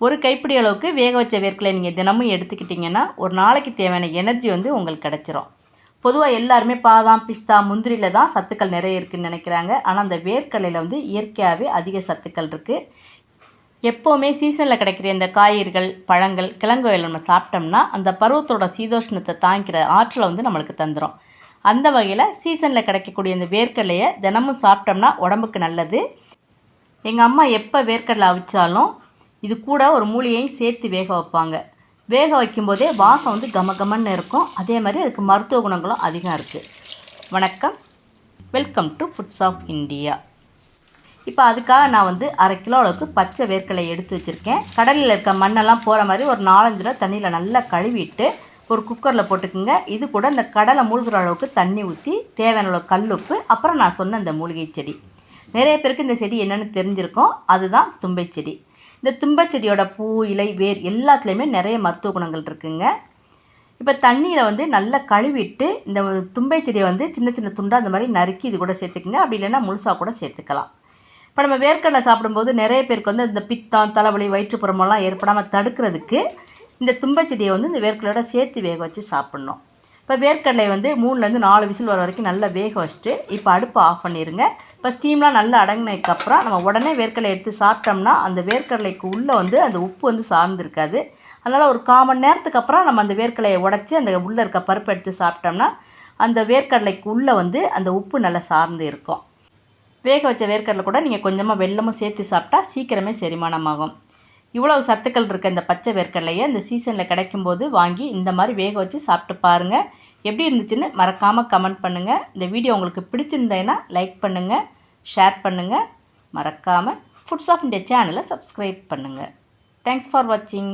ஒரு கைப்பிடி அளவுக்கு வேக வச்ச வேர்க்கடலை நீங்கள் தினமும் எடுத்துக்கிட்டிங்கன்னா ஒரு நாளைக்கு தேவையான எனர்ஜி வந்து உங்களுக்கு கிடச்சிரும். பொதுவாக எல்லாருமே பாதாம் பிஸ்தா முந்திரியில் தான் சத்துக்கள் நிறைய இருக்குதுன்னு நினைக்கிறாங்க. ஆனால் அந்த வேர்க்கடலையில் வந்து இயற்கையாகவே அதிக சத்துக்கள் இருக்குது எப்போவுமே சீசனில் கிடைக்கிற இந்த காய்கறிகள் பழங்கள் கிழங்கு வகைகள் நம்ம சாப்பிட்டோம்னா அந்த பருவத்தோட சீதோஷ்ணத்தை தாங்கிக்கிற ஆற்றலை வந்து நம்மளுக்கு தந்துடும் அந்த வகையில் சீசனில் கிடைக்கக்கூடிய இந்த வேர்க்கடலையை தினமும் சாப்பிட்டோம்னா உடம்புக்கு நல்லது. எங்கள் அம்மா எப்போ வேர்க்கடலை அவிச்சாலும் இது கூட ஒரு மூலிகையும் சேர்த்து வேக வைப்பாங்க. வேக வைக்கும்போதே வாசம் வந்து கம கமன்னு இருக்கும். அதே மாதிரி அதுக்கு மருத்துவ குணங்களும் அதிகம் இருக்குது வணக்கம். Welcome to foods of India இப்போ அதுக்காக நான் வந்து அரை கிலோ அளவுக்கு பச்சை வேர்க்கலை எடுத்து வச்சுருக்கேன். கடலில் இருக்க மண்ணெல்லாம் போகிற மாதிரி ஒரு நாலஞ்சு ரூபா தண்ணியில் நல்லா கழுவிட்டு ஒரு குக்கரில் போட்டுக்குங்க. இது கூட இந்த கடலை மூழ்கிற அளவுக்கு தண்ணி ஊற்றி தேவையான அளவு கல்லுப்பு அப்புறம் நான் சொன்ன இந்த மூலிகை செடி. நிறைய பேருக்கு இந்த செடி என்னென்னு தெரிஞ்சிருக்கும். அதுதான் தும்பை செடி. இந்த தும்பை செடியோட பூ இலை வேர் எல்லாத்துலேயுமே நிறைய மருத்துவ குணங்கள் இருக்குங்க. இப்போ தண்ணியில் வந்து நல்லா கழுவிட்டு இந்த தும்பை செடியை வந்து சின்ன சின்ன துண்டாக அந்த மாதிரி நறுக்கி இது கூட சேர்த்துக்குங்க. அப்படி இல்லைன்னா முழுசாக கூட சேர்த்துக்கலாம். இப்போ நம்ம வேர்க்கடலை சாப்பிடும்போது நிறைய பேருக்கு வந்து இந்த பித்தம் தலைவலி வயிற்றுப்புறமெல்லாம் ஏற்படாமல் தடுக்கிறதுக்கு இந்த தும்பை செடியை வந்து இந்த வேர்க்கடையோட சேர்த்து வேக வச்சு சாப்பிட்ணும். இப்போ வேர்க்கடலை வந்து மூணுலேருந்து நாலு விசில் வர வரைக்கும் நல்லா வேக வச்சுட்டு இப்போ அடுப்பு ஆஃப் பண்ணிடுங்க இப்போ ஸ்டீம்லாம் நல்லா அடங்கினதுக்கப்புறம் நம்ம உடனே வேர்க்கடலை எடுத்து சாப்பிட்டோம்னா அந்த வேர்க்கடலைக்கு உள்ளே வந்து அந்த உப்பு வந்து சார்ந்திருக்காது. அதனால் ஒரு கால் மணி நேரத்துக்கு அப்புறம் நம்ம அந்த வேர்க்கடலையை உடச்சி அந்த உள்ளே இருக்க பருப்பு எடுத்து சாப்பிட்டோம்னா அந்த வேர்க்கடலைக்கு உள்ளே வந்து அந்த உப்பு நல்லா சார்ந்து இருக்கும். வேக வச்ச வேர்க்கடலை கூட நீங்கள் கொஞ்சமாக வெள்ளமும் சேர்த்து சாப்பிட்டா சீக்கிரமே செரிமானமாகும். இவ்வளவு சத்துக்கள் இருக்க இந்த பச்சை வேர்க்கடலையை இந்த சீசனில் கிடைக்கும்போது வாங்கி இந்த மாதிரி வேக வச்சு சாப்பிட்டு பாருங்கள் எப்படி இருந்துச்சுன்னு மறக்காமல் கமெண்ட் பண்ணுங்கள் இந்த வீடியோ உங்களுக்கு பிடிச்சிருந்தேன்னா லைக் பண்ணுங்கள் ஷேர் பண்ணுங்கள் மறக்காமல் ஃபுட்ஸ் ஆஃப் இண்டியா சேனலை சப்ஸ்கிரைப் பண்ணுங்கள் தேங்க்ஸ் ஃபார் வாட்சிங்